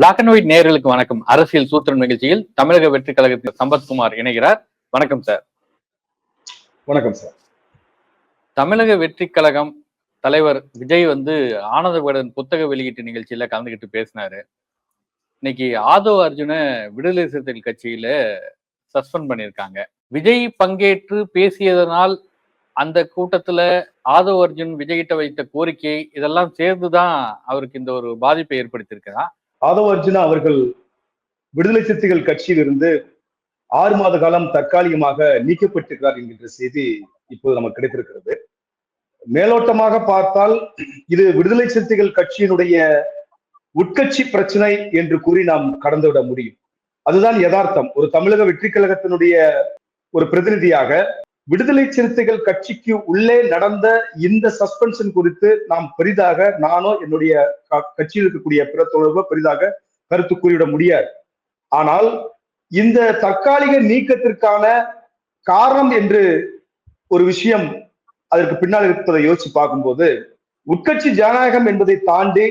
Black and white நேயர்களுக்கு வணக்கம். அரசியல் சூத்திரம் நிகழ்ச்சியில் தமிழக வெற்றி கழகத்தில் சம்பத்குமார் இணைகிறார். வணக்கம் சார் வணக்கம் சார் தமிழக வெற்றி கழகம் தலைவர் விஜய் வந்து ஆனந்த விகடன் புத்தக வெளியீட்டு நிகழ்ச்சியில கலந்துக்கிட்டு பேசினாரு. இன்னைக்கு ஆதவ் அர்ஜுன விடுதலை சிறுத்தைகள் கட்சியில சஸ்பெண்ட் பண்ணியிருக்காங்க. விஜய் பங்கேற்று பேசியதனால் அந்த கூட்டத்துல ஆதவ் அர்ஜுன் விஜய்கிட்ட வைத்த கோரிக்கை இதெல்லாம் சேர்ந்துதான் அவருக்கு இந்த ஒரு பாதிப்பை ஏற்படுத்தியிருக்கிறா ஆதவ அர்ஜுனா அவர்கள் விடுதலை சிறுத்தைகள் கட்சியிலிருந்து ஆறு மாத காலம் தற்காலிகமாக நீக்கப்பட்டிருக்கிறார் என்கின்ற செய்தி இப்போது நமக்கு கிடைத்திருக்கிறது. மேலோட்டமாக பார்த்தால் இது விடுதலை சிறுத்தைகள் கட்சியினுடைய உட்கட்சி பிரச்சனை என்று கூறி நாம் கடந்துவிட முடியும். அதுதான் யதார்த்தம். ஒரு தமிழக வெற்றி கழகத்தினுடைய ஒரு பிரதிநிதியாக விடுதலை சிறுத்தைகள் கட்சிக்கு உள்ளே நடந்த இந்த சஸ்பென்ஷன் குறித்து நாம் பெரிதாக நானோ என்னுடைய கட்சியில் இருக்கக்கூடிய பிற தொடர்பு பெரிதாக கருத்து கூறிவிட முடியாது. ஆனால் இந்த தற்காலிக நீக்கத்திற்கான காரணம் என்று ஒரு விஷயம் அதற்கு பின்னால் இருப்பதை யோசிச்சு பார்க்கும்போது உட்கட்சி ஜனநாயகம் என்பதை தாண்டி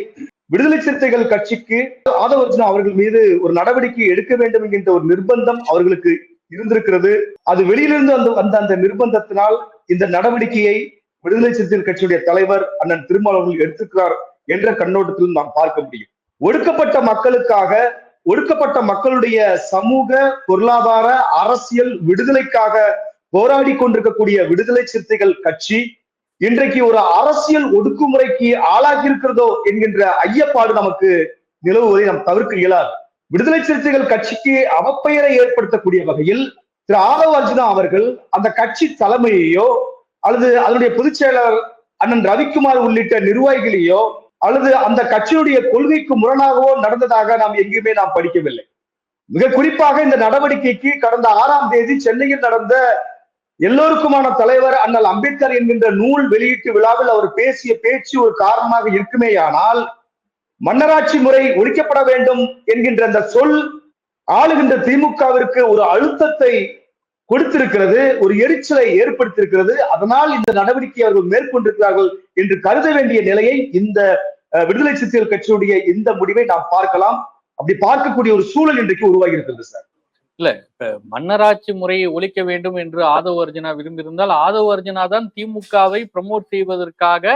விடுதலை சிறுத்தைகள் கட்சிக்கு ஆதவர்ஜுனா அவர்கள் மீது ஒரு நடவடிக்கை எடுக்க வேண்டும் என்கின்ற ஒரு நிர்பந்தம் அவர்களுக்கு இருந்திருக்கிறது. அது வெளியிலிருந்து அந்த வந்த அந்த நிர்பந்தத்தினால் இந்த நடவடிக்கையை விடுதலை சிறுத்தைகள் கட்சியுடைய தலைவர் அண்ணன் திருமாவளவன் எடுத்திருக்கிறார் என்ற கண்ணோட்டத்தில் நாம் பார்க்க முடியும். ஒடுக்கப்பட்ட மக்களுக்காக ஒடுக்கப்பட்ட மக்களுடைய சமூக பொருளாதார அரசியல் விடுதலைக்காக போராடி கொண்டிருக்கக்கூடிய விடுதலை சிறுத்தைகள் கட்சி இன்றைக்கு ஒரு அரசியல் ஒடுக்குமுறைக்கு ஆளாகி இருக்கிறதோ என்கின்ற ஐயப்பாடு நமக்கு நிலவுவதை நாம் தவிர்க்க இயலாது. விடுதலை சிறுத்தைகள் கட்சிக்கு அவப்பெயரை ஏற்படுத்தக்கூடிய வகையில் திரு ஆதவ அர்ஜுனா அவர்கள் அந்த கட்சி தலைமையையோ அல்லது அதனுடைய பொதுச் செயலாளர் அண்ணன் ரவிக்குமார் உள்ளிட்ட நிர்வாகிகளையோ அல்லது அந்த கட்சியுடைய கொள்கைக்கு முரணாகவோ நடந்ததாக நாம் எங்கேயுமே நாம் படிக்கவில்லை. மிக குறிப்பாக இந்த நடவடிக்கைக்கு கடந்த ஆறாம் தேதி சென்னையில் நடந்த எல்லோருக்குமான தலைவர் அண்ணல் அம்பேத்கர் என்கின்ற நூல் வெளியீட்டு விழாவில் அவர் பேசிய பேச்சு ஒரு காரணமாக இருக்குமேயானால் மன்னராட்சி முறை ஒழிக்கப்பட வேண்டும் என்கின்ற அந்த சொல் ஆளுகின்ற திமுகவிற்கு ஒரு அழுத்தத்தை கொடுத்திருக்கிறது ஒரு எரிச்சலை ஏற்படுத்தியிருக்கிறது. அதனால் இந்த நடவடிக்கை அவர்கள் மேற்கொண்டிருக்கிறார்கள் என்று கருத வேண்டிய நிலையை இந்த விடுதலை சிறுத்தைகள் கட்சியுடைய இந்த முடிவை நாம் பார்க்கலாம். அப்படி பார்க்கக்கூடிய ஒரு சூழல் இன்றைக்கு உருவாகி இருக்கிறது சார் மன்னராட்சி முறையை ஒழிக்க வேண்டும் என்று ஆதவ அர்ஜுனா விரும்பியிருந்தால் ஆதவ அர்ஜுனா தான் திமுகவை ப்ரமோட் செய்வதற்காக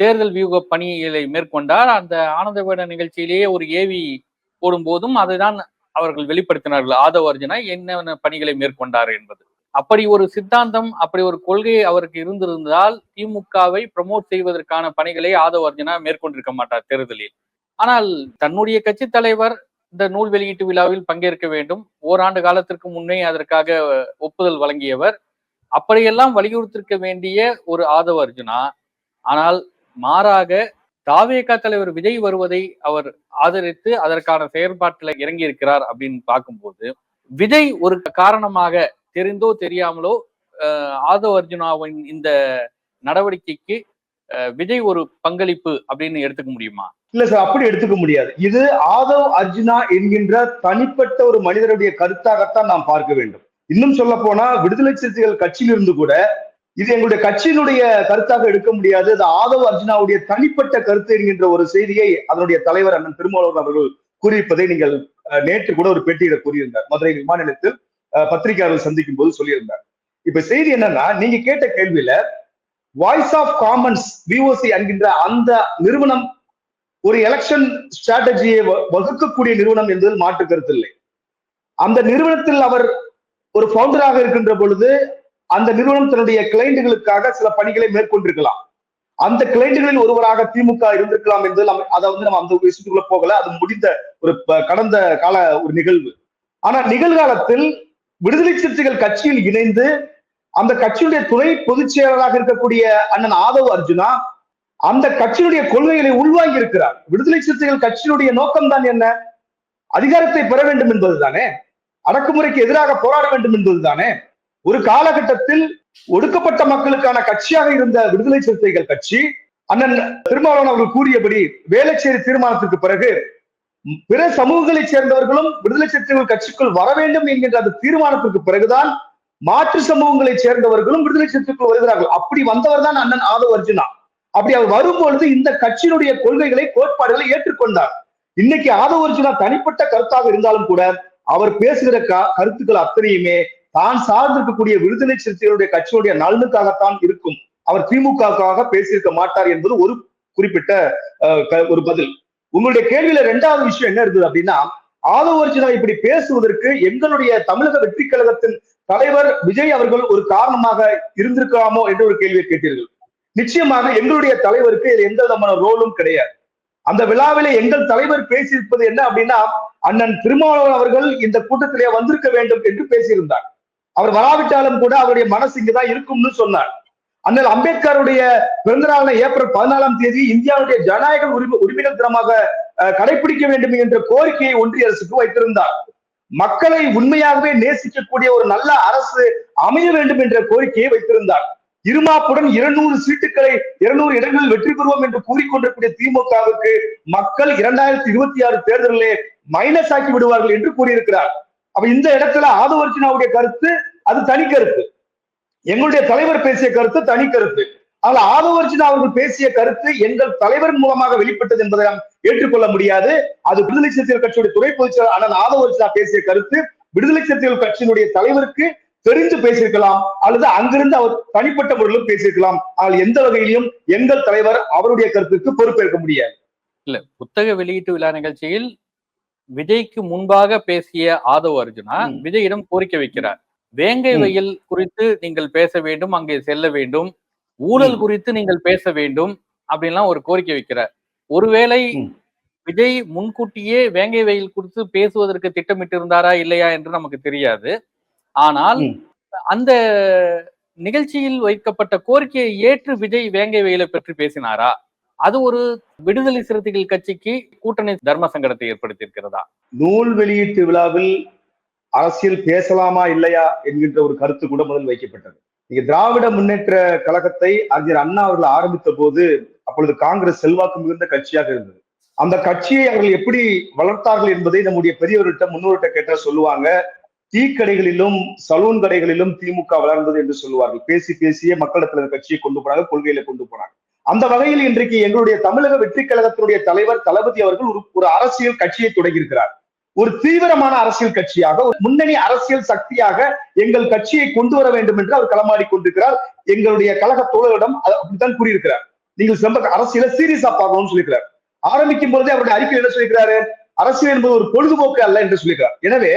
தேர்தல் வியூக பணிகளை மேற்கொண்டார். அந்த ஆனந்த விகடன் நிகழ்ச்சியிலேயே ஒரு ஏவி போடும்போதும் அதுதான் அவர்கள் வெளிப்படுத்தினார்கள். ஆதவ அர்ஜுனா என்னென்ன பணிகளை மேற்கொண்டார் என்பது. அப்படி ஒரு சித்தாந்தம் அப்படி ஒரு கொள்கை அவருக்கு இருந்திருந்தால் திமுகவை ப்ரமோட் செய்வதற்கான பணிகளை ஆதவ அர்ஜுனா மேற்கொண்டிருக்க மாட்டார் தேர்தலில். ஆனால் தன்னுடைய கட்சி தலைவர் இந்த நூல் வெளியீட்டு விழாவில் பங்கேற்க வேண்டும். ஓராண்டு காலத்திற்கு முன்னே அதற்காக ஒப்புதல் வழங்கியவர். அப்படியெல்லாம் வலியுறுத்திருக்க வேண்டிய ஒரு ஆதவ அர்ஜுனா ஆனால் மாறாக தாவேக தலைவர் விஜய் வருவதை அவர் ஆதரித்து அதற்கான செயற்பாட்டில் இறங்கி இருக்கிறார் அப்படின்னு பார்க்கும்போது விஜய் ஒரு காரணமாக தெரிந்தோ தெரியாமலோ அஹ், ஆதவ அர்ஜுனாவின் இந்த நடவடிக்கைக்கு விஜய் ஒரு பங்களிப்பு அப்படின்னு எடுத்துக்க முடியுமா? இல்ல சார் அப்படி எடுத்துக்க முடியாது. இது ஆதவ் அர்ஜுனா என்கின்ற தனிப்பட்ட ஒரு மனிதருடைய கருத்தாகத்தான் நாம் பார்க்க வேண்டும். இன்னும் சொல்ல போனா விடுதலை சிறுத்தைகள் கட்சியிலிருந்து கூட இது எங்களுடைய கட்சியினுடைய கருத்தாக எடுக்க முடியாது. அது ஆதவ் அர்ஜுனாவுடைய தனிப்பட்ட கருத்து என்கின்ற ஒரு செய்தியை அதனுடைய தலைவர் அண்ணன் திருமாவளவன் அவர்கள் கூறியிருப்பதை நீங்கள் நேற்று கூட ஒரு பேட்டியில கூறியிருந்தார். மதுரை விமான நிலையத்தில் அஹ், பத்திரிகையாளர்கள் சந்திக்கும் போது சொல்லியிருந்தார். இப்ப செய்தி என்னன்னா நீங்க கேட்ட கேள்வியில வாய்ஸ் ஆஃப் காமன்ஸ் விஓசி என்கின்ற அந்த நிறுவனம் ஒரு எலெக்ஷன் ஸ்ட்ராட்டஜியை வ- வகுக்கக்கூடிய நிறுவனம் என்பதில் மாற்று கருத்து இல்லை. அந்த நிறுவனத்தில் அவர் ஒரு பவுண்டராக இருக்கின்ற பொழுது அந்த நிறுவனம் தன்னுடைய கிளைண்டுகளுக்காக சில பணிகளை மேற்கொண்டிருக்கலாம். அந்த கிளைண்டுகளில் ஒருவராக திமுக இருந்திருக்கலாம் என்று நம்ம- அதை வந்து நம்ம அந்த விஷயத்துக்குள்ள போகல. அது முடிந்த ஒரு கடந்த கால ஒரு நிகழ்வு. ஆனா நிகழ்காலத்தில் விடுதலை சிறுத்தைகள் கட்சியில் இணைந்து அந்த கட்சியுடைய துணை பொதுச் செயலராக இருக்கக்கூடிய அண்ணன் ஆதவ் அர்ஜுனா அந்த கட்சியினுடைய கொள்கைகளை உள்வாங்கி இருக்கிறார் விடுதலை சிறுத்தைகள் கட்சியினுடைய நோக்கம் தான் என்ன? அதிகாரத்தை பெற வேண்டும் என்பதுதானே? அடக்குமுறைக்கு எதிராக போராட வேண்டும் என்பதுதானே? ஒரு காலகட்டத்தில் ஒடுக்கப்பட்ட மக்களுக்கான கட்சியாக இருந்த விடுதலை சிறுத்தைகள் கட்சி அண்ணன் திருமாவளவன் அவர்கள் கூறியபடி வேலைச்சேரி தீர்மானத்திற்கு பிறகு பிற சமூகங்களைச் சேர்ந்தவர்களும் விடுதலை சிறுத்தைகள் கட்சிக்குள் வர வேண்டும் என்கின்ற அந்த தீர்மானத்திற்கு பிறகுதான் மாற்று சமூகங்களைச் சேர்ந்தவர்களும் விடுதலை சிறுத்தைக்குள் வருகிறார்கள். அப்படி வந்தவர் தான் அண்ணன் ஆதவ அர்ஜுனா. அப்படி அவர் வரும்பொழுது இந்த கட்சியினுடைய கொள்கைகளை கோட்பாடுகளை ஏற்றுக்கொண்டார். இன்னைக்கு ஆதவர்ஜுனா தனிப்பட்ட கருத்தாக இருந்தாலும் கூட அவர் பேசுகிற க- கருத்துக்கள் அத்தனையுமே தான் சார்ந்திருக்கக்கூடிய விடுதலை சிறுத்தைகளுடைய கட்சியுடைய நலனுக்காகத்தான் இருக்கும். அவர் திமுகவுக்காக பேசியிருக்க மாட்டார் என்பது ஒரு குறிப்பிட்ட ஒரு பதில். உங்களுடைய கேள்வியில ரெண்டாவது விஷயம் என்ன இருந்தது அப்படின்னா ஆதவர்ஜுனா இப்படி பேசுவதற்கு எங்களுடைய தமிழக வெற்றி கழகத்தின் தலைவர் விஜய் அவர்கள் ஒரு காரணமாக இருந்திருக்கலாமோ என்று ஒரு கேள்வியை கேட்டீர்கள். நிச்சயமாக எங்களுடைய தலைவருக்கு எந்த விதமான ரோலும் கிடையாது. அந்த விழாவிலே எங்கள் தலைவர் பேசியிருப்பது என்ன அப்படின்னா அண்ணன் திருமாவளவன் அவர்கள் இந்த கூட்டத்திலே வந்திருக்க வேண்டும் என்று பேசியிருந்தார். அவர் வராவிட்டாலும் கூட அவருடைய மனசு இங்கதான் இருக்கும்னு சொன்னார். அண்ணல் அம்பேத்கருடைய பிறந்த நாளான ஏப்ரல் பதினாலாம் தேதி இந்தியாவுடைய ஜனநாயக உரிமை உரிமைகள் தினமாக கடைபிடிக்க வேண்டும் என்ற கோரிக்கையை ஒன்றிய அரசுக்கு வைத்திருந்தார். மக்களை உண்மையாகவே நேசிக்கக்கூடிய ஒரு நல்ல அரசு அமைய வேண்டும் என்ற கோரிக்கையை வைத்திருந்தார். இருமாப்புடன் இருநூறு சீட்டுகளை இருநூறு இடங்களில் வெற்றி பெறுவோம் என்று கூறிக்கொண்டிருக்கூடிய திமுகவுக்கு மக்கள் இரண்டாயிரத்தி இருபத்தி ஆறு தேர்தலிலே மைனஸ் ஆக்கி விடுவார்கள் என்று கூறியிருக்கிறார். அப்ப இந்த இடத்துல ஆதவர்ஜினாவுடைய கருத்து அது தனி கருத்து. எங்களுடைய தலைவர் பேசிய கருத்து தனி கருத்து. ஆனால் ஆதவர்ஜினா அவர்கள் பேசிய கருத்து எங்கள் தலைவர் மூலமாக வெளிப்பட்டது என்பதை நாம் ஏற்றுக்கொள்ள முடியாது. அது விடுதலை சிறுத்தைகள் கட்சியுடைய துணை பொதுச் செயலாளர் அண்ணன் ஆதவர்ஜினா பேசிய கருத்து. விடுதலை சிறுத்தைகள் கட்சியினுடைய தலைவருக்கு தெரிந்து பேசியிருக்கலாம் அல்லது அங்கிருந்து அவர் தனிப்பட்ட முறையிலும் பேசியிருக்கலாம். ஆனால் எந்த வகையிலும் எங்கள் தலைவர் அவருடைய கருத்துக்கு பொறுப்பேற்க முடியாது. இல்ல புத்தக வெளியீட்டு விழா நிகழ்ச்சியில் விஜய்க்கு முன்பாக பேசிய ஆதவ் அர்ஜுனா. விஜயிடம் கோரிக்கை வைக்கிறார். வேங்கை. வயல் குறித்து நீங்கள் பேச வேண்டும் அங்கே செல்ல வேண்டும் ஊழல். குறித்து நீங்கள் பேச வேண்டும் அப்படின்லாம் ஒரு கோரிக்கை வைக்கிறார் ஒருவேளை. விஜய் முன்கூட்டியே வேங்கை வயல் குறித்து பேசுவதற்கு திட்டமிட்டு இருந்தாரா இல்லையா என்று நமக்கு தெரியாது ஆனால். அந்த நிகழ்ச்சியில் வைக்கப்பட்ட கோரிக்கையை ஏற்று விஜய் வேங்கை வயலை பற்றி பேசினாரா அது ஒரு விடுதலை சிறுத்தைகள் கட்சிக்கு கூட்டணி தர்ம சங்கடத்தை ஏற்படுத்தியிருக்கிறதா நூல் வெளியீட்டு விழாவில் அரசியல் பேசலாமா இல்லையா என்கின்ற ஒரு கருத்து கூட முதல் வைக்கப்பட்டது. நீங்க திராவிட முன்னேற்ற கழகத்தை அறிஞர் அண்ணா அவர்கள் ஆரம்பித்த போது அப்பொழுது காங்கிரஸ் செல்வாக்கு மிகுந்த கட்சியாக இருந்தது. அந்த கட்சியை அவர்கள் எப்படி வளர்த்தார்கள் என்பதை நம்முடைய பெரியவர்கிட்ட முன்னோர்கிட்ட கேட்டால் சொல்லுவாங்க. டீ கடைகளிலும் சலூன் கடைகளிலும் திமுக வளர்ந்தது என்று சொல்லுவார்கள். பேசி பேசியே மக்களிடத்துல கட்சியை கொண்டு போனாங்க கொள்கையில கொண்டு போனாங்க. அந்த வகையில் இன்றைக்கு எங்களுடைய தமிழக வெற்றி கழகத்தினுடைய தலைவர் தளபதி அவர்கள் ஒரு ஒரு அரசியல் கட்சியை தொடங்கியிருக்கிறார். ஒரு தீவிரமான அரசியல் கட்சியாக ஒரு முன்னணி அரசியல் சக்தியாக எங்கள் கட்சியை கொண்டு வர வேண்டும் என்று அவர் களமாடி கொண்டிருக்கிறார். எங்களுடைய கழக தோழரிடம் அப்படித்தான் கூறியிருக்கிறார். நீங்கள் ரொம்ப அரசியல சீரியஸா பார்க்கணும்னு சொல்லியிருக்கிறார். ஆரம்பிக்கும் பொழுதே அவருடைய அறிக்கை என்ன சொல்லியிருக்கிறாரு? அரசியல் என்பது ஒரு பொழுதுபோக்கு அல்ல என்று சொல்லியிருக்கிறார். எனவே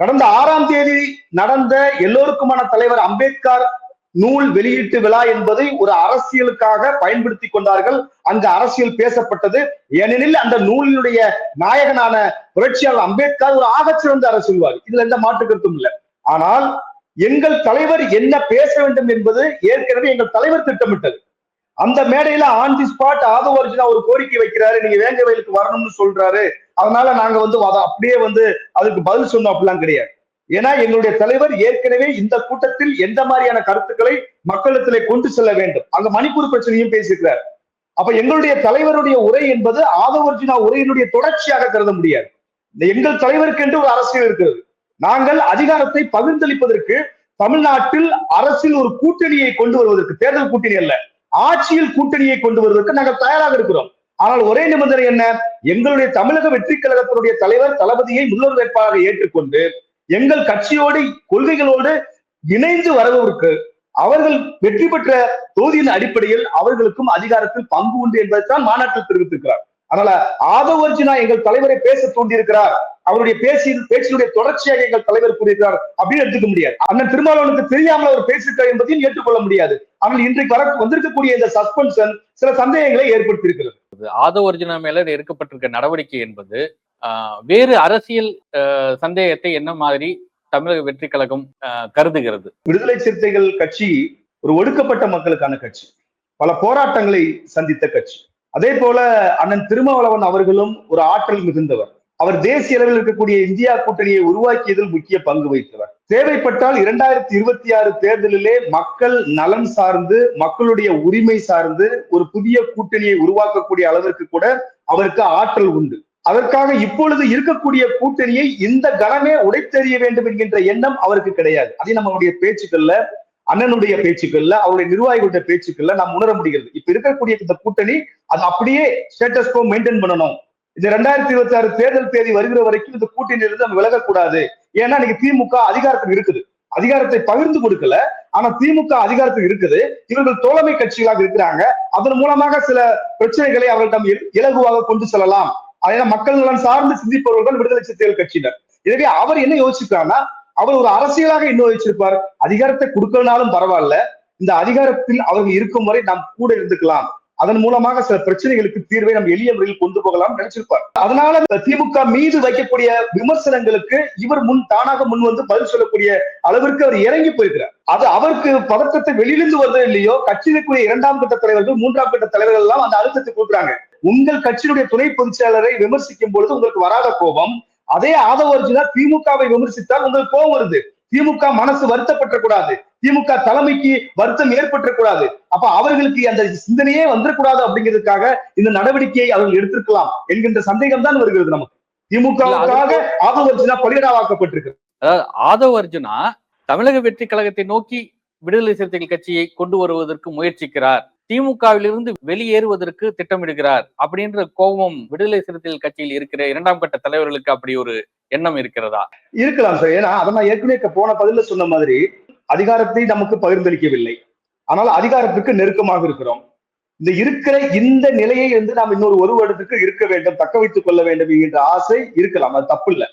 கடந்த ஆறாம் தேதி நடந்த எல்லோருக்குமான தலைவர் அம்பேத்கர் நூல் வெளியீட்டு விழா என்பதை ஒரு அரசியலுக்காக பயன்படுத்தி கொண்டார்கள். அங்கு அரசியல் பேசப்பட்டது. ஏனெனில் அந்த நூலினுடைய நாயகனான புரட்சியாளர் அம்பேத்கர் ஒரு ஆகச்சிறந்த அரசியல்வாதி. இதுல எந்த மாற்று கருத்தும் இல்லை. ஆனால் எங்கள் தலைவர் என்ன பேச வேண்டும் என்பது ஏற்கனவே எங்கள் தலைவர் திட்டமிட்டது. அந்த மேடையில on the spot Aadhav Arjuna ஒரு கோரிக்கை வைக்கிறாரு. நீங்க வேங்க வயலுக்கு வரணும்னு சொல்றாரு. அதனால நாங்க வந்து அப்படியே வந்து அதுக்கு பதில் சொன்னோம். அப்படிலாம் கிடையாது. ஏன்னா எங்களுடைய தலைவர் ஏற்கனவே இந்த கூட்டத்தில் எந்த மாதிரியான கருத்துக்களை மக்களிடத்திலே கொண்டு செல்ல வேண்டும். அங்க மணிப்பூர் பிரச்சனையும் பேசியிருக்கிறார். அப்ப எங்களுடைய தலைவருடைய உரை என்பது ஆதவர்ஜுனா உரையினுடைய தொடர்ச்சியாக கருத முடியாது. இந்த எங்கள் தலைவருக்கு என்று ஒரு அரசியல் இருக்கிறது. நாங்கள் அதிகாரத்தை பகிர்ந்தளிப்பதற்கு தமிழ்நாட்டில் அரசில் ஒரு கூட்டணியை கொண்டு வருவதற்கு தேர்தல் கூட்டணி அல்ல ஆட்சியில் கூட்டணியை கொண்டு வருவதற்கு நாங்கள் தயாராக இருக்கிறோம். ஆனால் ஒரே நிபந்தனை என்ன? எங்களுடைய தமிழக வெற்றி கழகத்தினுடைய தலைவர் தளபதியை முதல்வர் வேட்பாளராக ஏற்றுக்கொண்டு எங்கள் கட்சியோடு கொள்கைகளோடு இணைந்து வரவருக்கு அவர்கள் வெற்றி பெற்ற தொகுதியின் அடிப்படையில் அவர்களுக்கும் அதிகாரத்தில் பங்கு உண்டு என்பதைத்தான் மாநாட்டில் தெரிவித்திருக்கிறார். அதனால ஆதவர்ஜினா எங்கள் தலைவரை பேச தூண்டியிருக்கிறார். அவருடைய பேசி பேச்சினுடைய தொடர்ச்சியாக எங்கள் தலைவர் கூறியிருக்கிறார் அப்படின்னு எடுத்துக்க முடியாது. அண்ணன் திருமாவளவனுக்கு தெரியாமல் அவர் பேசியிருக்கார் என்பதையும் ஏற்றுக்கொள்ள முடியாது. ஆனால் இன்றைக்கு வர வந்திருக்கக்கூடிய இந்த சஸ்பென்ஷன் சில சந்தேகங்களை ஏற்படுத்தி இருக்கிறது ஆதவ அர்ஜுனா மேல எடுக்கப்பட்டிருக்க நடவடிக்கை என்பது வேறு அரசியல் ஆஹ், சந்தேகத்தை என்ன மாதிரி தமிழக வெற்றி கழகம் ஆஹ், கருதுகிறது? விடுதலை சிறுத்தைகள் கட்சி ஒரு ஒடுக்கப்பட்ட மக்களுக்கான கட்சி. பல போராட்டங்களை சந்தித்த கட்சி. அதே போல அண்ணன் திருமாவளவன் அவர்களும் ஒரு ஆற்றல் மிகுந்தவர். அவர் தேசிய அளவில் இருக்கக்கூடிய இந்தியா கூட்டணியை உருவாக்கியதில் முக்கிய பங்கு வகித்தவர். தேவைப்பட்டால் இரண்டாயிரத்தி இருபத்தி ஆறு தேர்தலிலே மக்கள் நலன் சார்ந்து மக்களுடைய உரிமை சார்ந்து ஒரு புதிய கூட்டணியை உருவாக்கக்கூடிய அளவிற்கு கூட அவருக்கு ஆற்றல் உண்டு. அதற்காக இப்பொழுது இருக்கக்கூடிய கூட்டணியை இந்த கணமே உடைத்தெறிய வேண்டும் என்கின்ற எண்ணம் அவருக்கு கிடையாது. அதை நம்மளுடைய பேச்சுக்கள்ல அண்ணனுடைய பேச்சுக்கள்ல அவருடைய நிர்வாகிகளுடைய பேச்சுக்கள்ல நாம் உணர முடிகிறது. இப்ப இருக்கக்கூடிய இந்த கூட்டணி அது அப்படியே ஸ்டேட்டஸ் கோ மெயின்டைன் பண்ணணும். இந்த ரெண்டாயிரத்தி இருபத்தி ஆறு தேர்தல் தேதி வருகிற வரைக்கும் இந்த கூட்டணியிலிருந்து நம்ம விலகக்கூடாது. ஏன்னா இன்னைக்கு திமுக அதிகாரத்தில் இருக்குது. அதிகாரத்தை பகிர்ந்து கொடுக்கல. ஆனா திமுக அதிகாரத்தில் இருக்குது. இவர்கள் தோழமை கட்சிகளாக இருக்கிறாங்க. அதன் மூலமாக சில பிரச்சனைகளை அவர்களிடம் இலகுவாக கொண்டு செல்லலாம். அதனால மக்கள் நலன் சார்ந்து சிந்திப்பவர்கள் தான் விடுதலை சிறுத்தைகள் கட்சியினர். எனவே அவர் என்ன யோசிச்சிருக்காருன்னா அவர் ஒரு அரசியலாக இன்னும் யோசிச்சிருப்பார். அதிகாரத்தை கொடுக்கலனாலும் பரவாயில்ல. இந்த அதிகாரத்தில் அவர்கள் இருக்கும் வரை நாம் கூட இருந்துக்கலாம். அதன் மூலமாக சில பிரச்சனைகளுக்கு தீர்வை நம்ம எளிய முறையில் கொண்டு போகலாம் நினைச்சிருப்பார். அதனால திமுக மீது வைக்கக்கூடிய விமர்சனங்களுக்கு இவர் முன் தானாக முன் வந்து பதில் சொல்லக்கூடிய அளவிற்கு அவர் இறங்கி போயிருக்கிறார். அது அவருக்கு பதற்றத்தை வெளியிலிருந்து வருது இல்லையோ கட்சியிலுக்குரிய இரண்டாம் கட்ட தலைவர்கள் மூன்றாம் கட்ட தலைவர்கள் எல்லாம் அந்த அழுத்தத்தை கொடுக்குறாங்க. உங்கள் கட்சியினுடைய துணை பொதுச் செயலரை விமர்சிக்கும் பொழுது உங்களுக்கு வராத கோபம். அதே ஆதவ அர்ஜுனா திமுகவை விமர்சித்தால் உங்களுக்கு கோபம் வருது. திமுக மனசு வருத்தப்பட்டக்கூடாது. திமுக தலைமைக்கு வருத்தம் ஏற்பட்டக்கூடாது. அப்ப அவர்களுக்கு அந்த சிந்தனையே வந்துடக்கூடாது அப்படிங்கிறதுக்காக இந்த நடவடிக்கையை அவர்கள் எடுத்திருக்கலாம் என்கின்ற சந்தேகம் தான் வருகிறது நமக்கு. திமுகவுக்காக ஆதவ அர்ஜுனா பலியிடாவாக்கப்பட்டிருக்கு அதாவது ஆதவ் அர்ஜுனா தமிழக வெற்றி கழகத்தை நோக்கி விடுதலை சிறுத்தைகள் கட்சியை கொண்டு வருவதற்கு முயற்சிக்கிறார். திமுகவிலிருந்து வெளியேறுவதற்கு திட்டமிடுகிறார் அப்படின்ற கோபம் விடுதலை சிறுத்தைகள் கட்சியில் இருக்கிற இரண்டாம் கட்ட தலைவர்களுக்கு அப்படி ஒரு எண்ணம் இருக்கிறதா? இருக்கலாம் சார். ஏன்னா அதை நான் ஏற்கனவே போன பதில சொன்ன மாதிரி அதிகாரத்தை நமக்கு பகிர்ந்தளிக்கவில்லை. ஆனால் அதிகாரத்துக்கு நெருக்கமாக இருக்கிறோம். இந்த இருக்கிற இந்த நிலையை வந்து நாம் இன்னொரு ஒரு வருடத்துக்கு இருக்க வேண்டும் தக்க வைத்துக் கொள்ள வேண்டும் என்கின்ற ஆசை இருக்கலாம். அது தப்பு இல்லை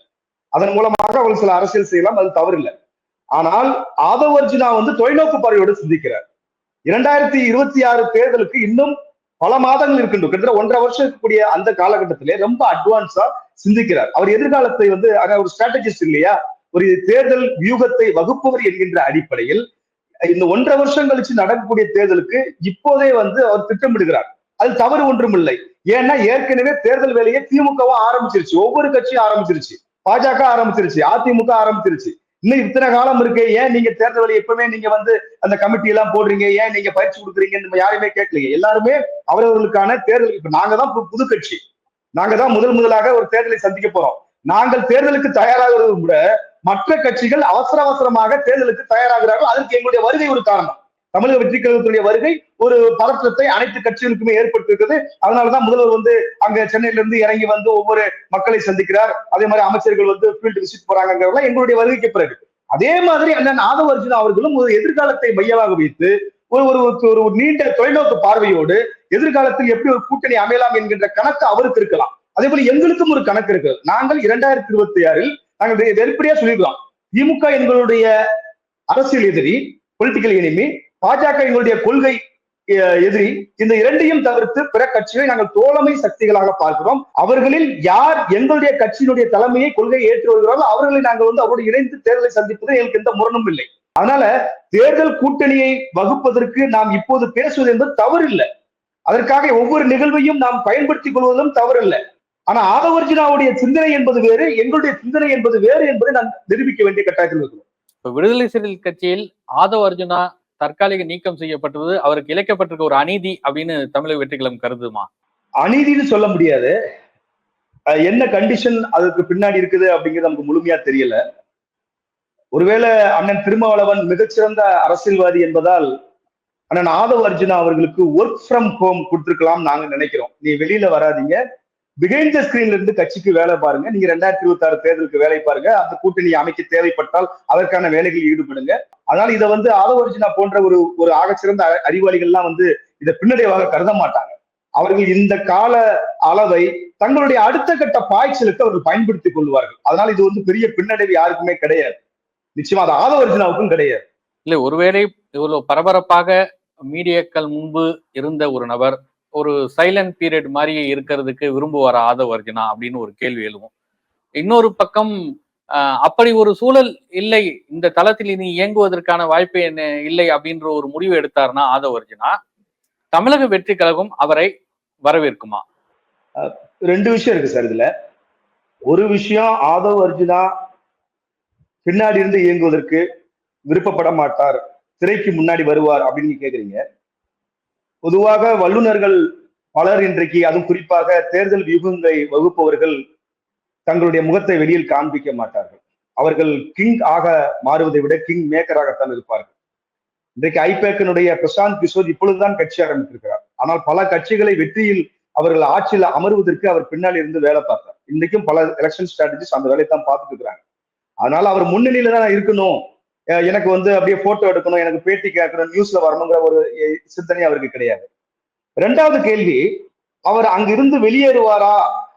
அதன் மூலமாக அவர்கள் சில அரசியல் செய்யலாம். அது தவறு இல்லை ஆனால் ஆதவ் அர்ஜுனா வந்து தொலைநோக்கு பார்வையோடு சிந்திக்கிறார். இரண்டாயிரத்தி இருபத்தி ஆறு தேர்தலுக்கு இன்னும் பல மாதங்கள் இருக்கின்றோம் கிட்டத்தட்ட ஒன்றரை வருஷம் இருக்கக்கூடிய அந்த காலகட்டத்திலே ரொம்ப அட்வான்ஸா சிந்திக்கிறார். அவர் எதிர்காலத்தை வந்து ஒரு ஸ்ட்ராட்டஜிஸ்ட் இல்லையா? ஒரு தேர்தல் வியூகத்தை வகுப்பவர் என்கின்ற அடிப்படையில் இந்த ஒன்றரை வருஷம் கழிச்சு நடக்கக்கூடிய தேர்தலுக்கு இப்போதே வந்து அவர் திட்டமிடுகிறார். அது தவறு ஒன்றும் இல்லை ஏன்னா ஏற்கனவே தேர்தல் வேலையை திமுகவும் ஆரம்பிச்சிருச்சு. ஒவ்வொரு கட்சியும் ஆரம்பிச்சிருச்சு. பாஜக ஆரம்பிச்சிருச்சு. அதிமுக ஆரம்பிச்சிருச்சு. இன்னும் இத்தனை காலம் இருக்கு. ஏன் நீங்க தேர்தல் எப்பவுமே நீங்க வந்து அந்த கமிட்டி எல்லாம் போடுறீங்க? ஏன் நீங்க பயிற்சி கொடுக்குறீங்க நம்ம யாருமே கேட்கலையே. எல்லாருமே அவரவர்களுக்கான தேர்தல். இப்ப நாங்க தான் புது கட்சி. நாங்க தான் முதல் முதலாக ஒரு தேர்தலை சந்திக்க போறோம். நாங்கள் தேர்தலுக்கு தயாராகிறது கூட மற்ற கட்சிகள் அவசர அவசரமாக தேர்தலுக்கு தயாராகிறார்கள். அதற்கு எங்களுடைய வருகை ஒரு காரணம். தமிழக வெற்றி கழகத்துடைய வருகை ஒரு பதற்றத்தை அனைத்து கட்சிகளுக்குமே ஏற்பட்டிருக்கிறது. அதனாலதான் முதல்வர் வந்து அங்க சென்னையில இருந்து இறங்கி வந்து ஒவ்வொரு மக்களை சந்திக்கிறார். அதே மாதிரி அமைச்சர்கள் வந்து ஃபீல்டு விசிட் போறாங்கிறதெல்லாம் எங்களுடைய வருகைக்கு பிறகு. அதே மாதிரி அண்ணன் ஆதவ அர்ஜுனா அவர்களும் ஒரு எதிர்காலத்தை மையமாக வைத்து ஒரு ஒரு ஒரு நீண்ட தொலைநோக்கு பார்வையோடு எதிர்காலத்தில் எப்படி ஒரு கூட்டணி அமையலாம் என்கின்ற கணக்கு அவருக்கு இருக்கலாம். அதே போல எங்களுக்கும் ஒரு கணக்கு இருக்கு நாங்கள் இரண்டாயிரத்தி இருபத்தி ஆறில் நாங்கள் வெளிப்படையா சொல்லியிருக்கலாம் திமுக எங்களுடைய அரசியல் எதிரி பொலிட்டிக்கல் எனிமி பாஜக எங்களுடைய கொள்கை அஹ், எதிரி இந்த இரண்டையும் தவிர்த்து பிற கட்சிகளை நாங்கள் தோழமை சக்திகளாக பார்க்கிறோம். அவர்களில் யார் எங்களுடைய கட்சியினுடைய தலைமையை கொள்கையை ஏற்று வருகிறார்களோ அவர்களை நாங்கள் வந்து அவரோடு இணைந்து தேர்தலை சந்திப்பது எங்களுக்கு எந்த முரணும் இல்லை. அதனால தேர்தல் கூட்டணியை வகுப்பதற்கு நாம் இப்போது பேசுவது என்பது தவறு இல்லை அதற்காக ஒவ்வொரு நிகழ்வையும் நாம் பயன்படுத்திக் கொள்வதும் தவறில்லை. ஆனா ஆதவர்ஜினாவுடைய சிந்தனை என்பது வேறு எங்களுடைய சிந்தனை என்பது வேறு என்பதை நான் நிரூபிக்க வேண்டிய கட்டாயத்தில் இருக்கிறோம். விடுதலை சிறுத்தைகள் கட்சியில் ஆதவ அர்ஜுனா தற்காலிக நீக்கம் செய்யப்பட்டது அவருக்கு இழைக்கப்பட்டிருக்க ஒரு அநீதி அப்படின்னு தமிழக வெற்றிகளம் கருதுமா? அநீதின்னு சொல்ல முடியாது. என்ன கண்டிஷன் அதுக்கு பின்னாடி இருக்குது அப்படிங்கிறது நமக்கு முழுமையா தெரியல. ஒருவேளை அண்ணன் திருமாவளவன் மிகச்சிறந்த அரசியல்வாதி என்பதால் அண்ணன் ஆதவ அர்ஜுனா அவர்களுக்கு ஒர்க் ஃப்ரம் ஹோம் கொடுத்துருக்கலாம் நாங்க நினைக்கிறோம். நீ வெளியில வராதீங்க. பிகைண்ட் த ஸ்கிரீன்ல இருந்து கட்சிக்கு வேலை பாருங்க. நீங்க ரெண்டாயிரத்தி இருபத்தி ஆறு தேர்தலுக்கு வேலை பாருங்க. அந்த கூட்டணி அமைக்க தேவைப்பட்டால் அதற்கான வேலைகளில் ஈடுபடுங்க. அதனால இதை வந்து ஆதவ அர்ஜுனா போன்ற ஒரு ஒரு ஆகச்சிறந்த அறிவாளிகள்லாம் வந்து இதை பின்னடைவாக கருத மாட்டாங்க. அவர்கள் இந்த கால அளவை தங்களுடைய அடுத்த கட்ட பாய்ச்சலுக்கு அவர்கள் பயன்படுத்திக் கொள்வார்கள். அதனால இது வந்து பெரிய பின்னடைவு யாருக்குமே கிடையாது. நிச்சயமா அது ஆதவ அர்ஜுனாவுக்கும் கிடையாது. இல்ல ஒருவேளை இவ்வளவு பரபரப்பாக மீடியாக்கள் முன்பு இருந்த ஒரு நபர் ஒரு சைலண்ட் பீரியட் மாதிரி இருக்கிறதுக்கு விரும்புவார் ஆதவ் அர்ஜுனா அப்படின்னு ஒரு கேள்வி எழுவும். இன்னொரு பக்கம் ஆஹ், அப்படி ஒரு சூழல் இல்லை இந்த தளத்தில் இனி இயங்குவதற்கான வாய்ப்பு என்ன இல்லை அப்படின்ற ஒரு முடிவு எடுத்தார்னா ஆதவ் அர்ஜுனா தமிழக வெற்றி கழகம் அவரை வரவேற்குமா? ரெண்டு விஷயம் இருக்கு சார் இதுல. ஒரு விஷயம் ஆதவ் அர்ஜுனா பின்னாடி இருந்து இயங்குவதற்கு விருப்பப்பட மாட்டார் திரைக்கு முன்னாடி வருவார் அப்படின்னு கேக்குறீங்க. பொதுவாக வல்லுநர்கள் பலர் இன்றைக்கு அதுவும் குறிப்பாக தேர்தல் வியூகங்களை வகுப்பவர்கள் தங்களுடைய முகத்தை வெளியில் காண்பிக்க மாட்டார்கள். அவர்கள் கிங் ஆக மாறுவதை விட கிங் மேக்கராகத்தான் இருப்பார்கள். இன்றைக்கு ஐபேக்கனுடைய பிரசாந்த் கிஷோர் இப்பொழுதுதான் கட்சி ஆரம்பித்திருக்கிறார். ஆனால் பல கட்சிகளை வெற்றியில் அவர்கள் ஆட்சியில் அமர்வதற்கு அவர் பின்னால் இருந்து வேலை பார்த்தார். இன்றைக்கும் பல எலெக்ஷன் ஸ்ட்ராட்டஜிஸ் அந்த வேலையை தான் பார்த்துட்டு இருக்கிறாங்க. அதனால அவர் முன்னணியில தான் இருக்கணும். எனக்கு வந்து அப்படியே போட்டோ எடுக்கணும் எனக்கு பேட்டி கேட்கணும் நியூஸ்ல வரணுங்கிற ஒரு சிந்தனை அவருக்கு கிடையாது. ரெண்டாவது கேள்வி அவர் அங்கிருந்து வெளியேறுவாரா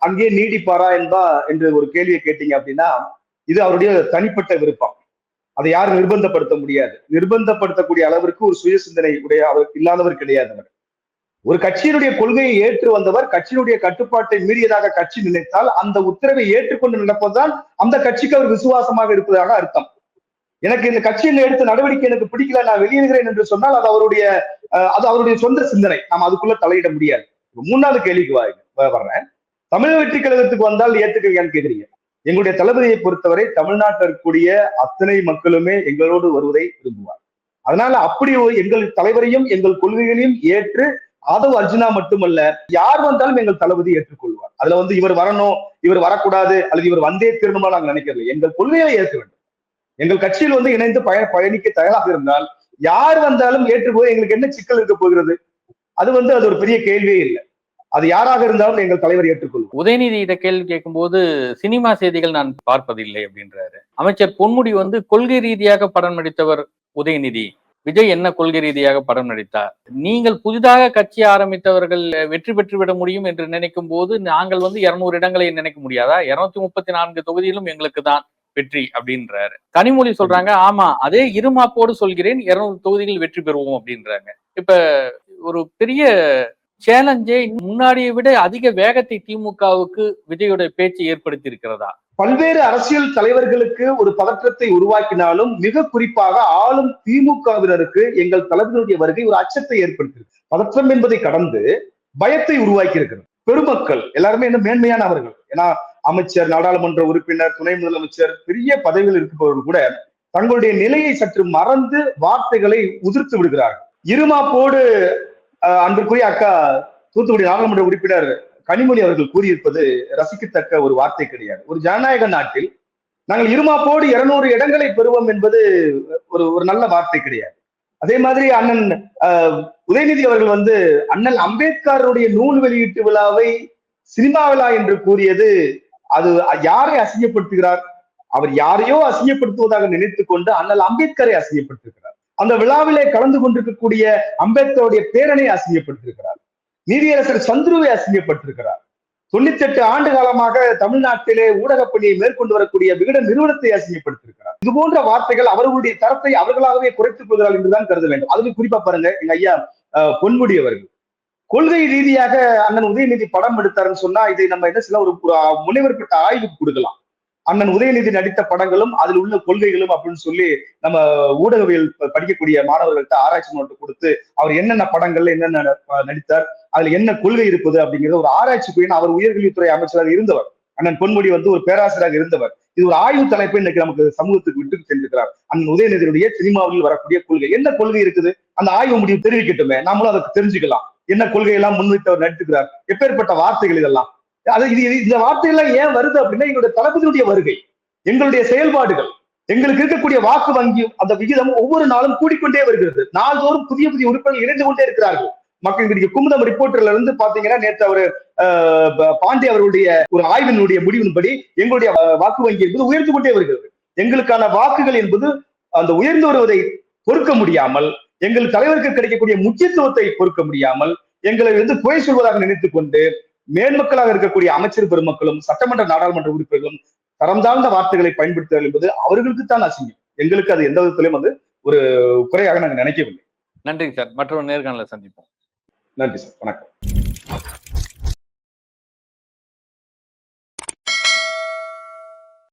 அங்கேயே நீடிப்பாரா என்பா என்று ஒரு கேள்வியை கேட்டீங்க அப்படின்னா இது அவருடைய தனிப்பட்ட விருப்பம். அதை யாரும் நிர்பந்தப்படுத்த முடியாது. நிர்பந்தப்படுத்தக்கூடிய அளவிற்கு ஒரு சுய சிந்தனை உடைய அவர் இல்லாதவர் கிடையாது அவர். ஒரு கட்சியினுடைய கொள்கையை ஏற்று வந்தவர் கட்சியினுடைய கட்டுப்பாட்டை மீறியதாக கட்சி நினைத்தால் அந்த உத்தரவை ஏற்றுக்கொண்டு நடப்பதுதான் அந்த கட்சிக்கு அவர் விசுவாசமாக இருப்பதாக அர்த்தம். எனக்கு இந்த கட்சியில் எடுத்த நடவடிக்கை எனக்கு பிடிக்கல நான் வெளியேறுகிறேன் என்று சொன்னால் அது அவருடைய அஹ், அது அவருடைய சொந்த சிந்தனை. நாம் அதுக்குள்ள தலையிட முடியாது. மூணாவது கேள்விக்கு வா- வர்றேன். தமிழக வெற்றி கழகத்துக்கு வந்தால் ஏத்துக்குவீங்கன்னு கேக்குறீங்க. எங்களுடைய தளபதியை பொறுத்தவரை தமிழ்நாட்டில் இருக்கக்கூடிய அத்தனை மக்களுமே எங்களோடு வருவதை விரும்புவார். அதனால அப்படி எங்கள் தலைவரையும் எங்கள் கொள்கைகளையும் ஏற்று ஆதவ் அர்ஜுனா மட்டுமல்ல யார் வந்தாலும் எங்கள் தளபதி ஏற்றுக்கொள்வார். அதுல வந்து இவர் வரணும் இவர் வரக்கூடாது அல்லது இவர் வந்தே திரும்ப நாங்க நினைக்கிறது எங்கள் கொள்கையை ஏற்க வேண்டும் எங்கள் கட்சியில் வந்து இணைந்து பய பயணிக்க தயாராக இருந்தால் யார் வந்தாலும் ஏற்றுக்கொள்ள எங்களுக்கு என்ன சிக்கல் இருக்க போகிறது? அது வந்து அது ஒரு பெரிய கேள்வியே இல்லை. அது யாராக இருந்தாலும் எங்கள் தலைவர் ஏற்றுக்கொள்ளும் உதயநிதி இத கேள்வி கேட்கும்போது சினிமா செய்திகள் நான் பார்ப்பதில்லை அப்படின்றாரு. அமைச்சர் பொன்முடி வந்து கொள்கை ரீதியாக படம் நடித்தவர் உதயநிதி. விஜய் என்ன கொள்கை ரீதியாக படம் நடித்தார்? நீங்கள் புதிதாக கட்சி ஆரம்பித்தவர்கள் வெற்றி பெற்று விட முடியும் என்று நினைக்கும் போது நாங்கள் வந்து இருநூறு இடங்களை நினைக்க முடியாதா? இருநூத்தி முப்பத்தி நான்கு தொகுதியிலும் எங்களுக்கு தான் வெற்றி அப்படின்றாரு. கனிமொழி சொல்றாங்க ஆமா அதே இருமாப்போடு சொல்கிறேன் இருநூறு தொகுதிகள் வெற்றி பெறுவோம் அப்படின்றாங்க. இப்ப ஒரு பெரிய சேலஞ்சே முன்னாடியை விட அதிக வேகத்தை திமுகவுக்கு விஜயோட பேச்சு ஏற்படுத்தி இருக்கிறதா பல்வேறு அரசியல் தலைவர்களுக்கு ஒரு பதற்றத்தை உருவாக்கினாலும் மிக குறிப்பாக ஆளும் திமுகவினருக்கு எங்கள் தலைவர்களுடைய வருகை ஒரு அச்சத்தை ஏற்படுத்தியிருக்கு பதற்றம் என்பதை கடந்து பயத்தை உருவாக்கி இருக்கிறது பெருமக்கள் எல்லாருமே என்ன மேன்மையானவர்கள். ஏன்னா அமைச்சர் நாடாளுமன்ற உறுப்பினர் துணை முதலமைச்சர் பெரிய பதவிகள் இருப்பவர்கள் கூட தங்களுடைய நிலையை சற்று மறந்து வார்த்தைகளை உதிர்த்து விடுகிறார்கள். இருமாப்போடு அஹ், அக்கா தூத்துக்குடி நாடாளுமன்ற உறுப்பினர் கனிமொழி அவர்கள் கூறியிருப்பது ரசிக்கத்தக்க ஒரு வார்த்தை கிடையாது. ஒரு ஜனநாயக நாட்டில் நாங்கள் இருமாப்போடு இருநூறு இடங்களை பெறுவோம் என்பது ஒரு ஒரு நல்ல வார்த்தை கிடையாது. அதே மாதிரி அண்ணன் உதயநிதி அவர்கள் வந்து அண்ணல் அம்பேத்கருடைய நூல் வெளியீட்டு விழாவை சினிமா விழா என்று கூறியது அது யாரை அசிங்கப்படுத்துகிறார்? அவர் யாரையோ அசிங்கப்படுத்துவதாக நினைத்துக் கொண்டு அண்ணல் அம்பேத்கரை அசிங்கப்படுத்துகிறார் அந்த விழாவிலே கலந்து கொண்டிருக்கக்கூடிய அம்பேத்கருடைய பேரனை அசிங்கப்படுத்திருக்கிறார். நீதியரசர் சந்துருவை அசிங்கப்பட்டிருக்கிறார் தொண்ணூத்தி எட்டு ஆண்டு காலமாக தமிழ்நாட்டிலே ஊடகப்பணியை மேற்கொண்டு வரக்கூடிய விகட நிறுவனத்தை அசிங்கப்படுத்திருக்கிறார். இது போன்ற வார்த்தைகள் அவர்களுடைய தரத்தை அவர்களாகவே குறைத்துக் கொள்கிறார்கள் என்றுதான் கருத வேண்டும். அதுக்கு குறிப்பா பாருங்க எங்க ஐயா அஹ், பொன்முடி அவர்கள். கொள்கை ரீதியாக அண்ணன் உதயநிதி படம் எடுத்தாருன்னு சொன்னா இதை நம்ம என்ன செய்யலாம் ஒரு முனைவர் பெற்ற ஆய்வுக்கு கொடுக்கலாம். அண்ணன் உதயநிதி நடித்த படங்களும் அதில் உள்ள கொள்கைகளும் அப்படின்னு சொல்லி நம்ம ஊடகவியல் படிக்கக்கூடிய மாணவர்கள்ட்ட ஆராய்ச்சி நோட்டு கொடுத்து அவர் என்னென்ன படங்கள்ல என்னென்ன நடித்தார் அதுல என்ன கொள்கை இருப்பது அப்படிங்கிறது ஒரு ஆராய்ச்சி போய் அவர் உயர்கல்வித்துறை அமைச்சராக இருந்தவர். அண்ணன் பொன்முடி வந்து ஒரு பேராசிரியராக இருந்தவர். இது ஒரு ஆய்வு தலைப்பை இன்னைக்கு நமக்கு சமூகத்துக்கு விட்டு சென்றிருக்கிறார். அண்ணன் உதயநிதியுடைய சினிமாவில் வரக்கூடிய கொள்கை. என்ன கொள்கை இருக்குது? அந்த ஆய்வு முடிவு தெரிவிக்கட்டுமே. நாமளும் அதை தெரிஞ்சுக்கலாம். என்ன கொள்கையெல்லாம் முன்வைத்து அவர் நடித்துக்கிறார் எப்பேற்பட்ட வார்த்தைகள் இதெல்லாம்? அது இது இந்த வார்த்தையெல்லாம் ஏன் வருது அப்படின்னா எங்களுடைய தளபதியுடைய வருகை எங்களுடைய செயல்பாடுகள் எங்களுக்கு இருக்கக்கூடிய வாக்கு வங்கி அந்த விகிதம் ஒவ்வொரு நாளும் கூடிக்கொண்டே வருகிறது. நாள்தோறும் புதிய புதிய உறுப்பினர்கள் இணைந்து கொண்டே இருக்கிறார்கள். மக்கள் இன்னைக்கு குமுதம் ரிப்போர்ட்டர்ல இருந்து பாத்தீங்கன்னா நேற்று அவரு பாண்டே அவர்களுடைய ஒரு ஆய்வினுடைய முடிவின்படி எங்களுடைய வாக்கு வங்கி என்பது உயர்ந்து கொண்டே வருகிறது. எங்களுக்கான வாக்குகள் என்பது அந்த உயர்ந்து வருவதை பொறுக்க முடியாமல் எங்கள் தலைவருக்கு கிடைக்கக்கூடிய முக்கியத்துவத்தை பொறுக்க முடியாமல் எங்களை வந்து குறை சொல்வதாக நினைத்துக் கொண்டு மேன்மக்களாக இருக்கக்கூடிய அமைச்சர் பெருமக்களும் சட்டமன்ற நாடாளுமன்ற உறுப்பினர்களும் தரம் தாழ்ந்த வார்த்தைகளை பயன்படுத்துதல் என்பது அவர்களுக்கு தான் அசிங்கம். எங்களுக்கு அது எந்த விதத்திலும் வந்து ஒரு குறையாக நாங்கள் நினைக்கவில்லை. நன்றி சார். மற்றொரு நேர்காணல சந்திப்போம். நன்றி சார். வணக்கம்.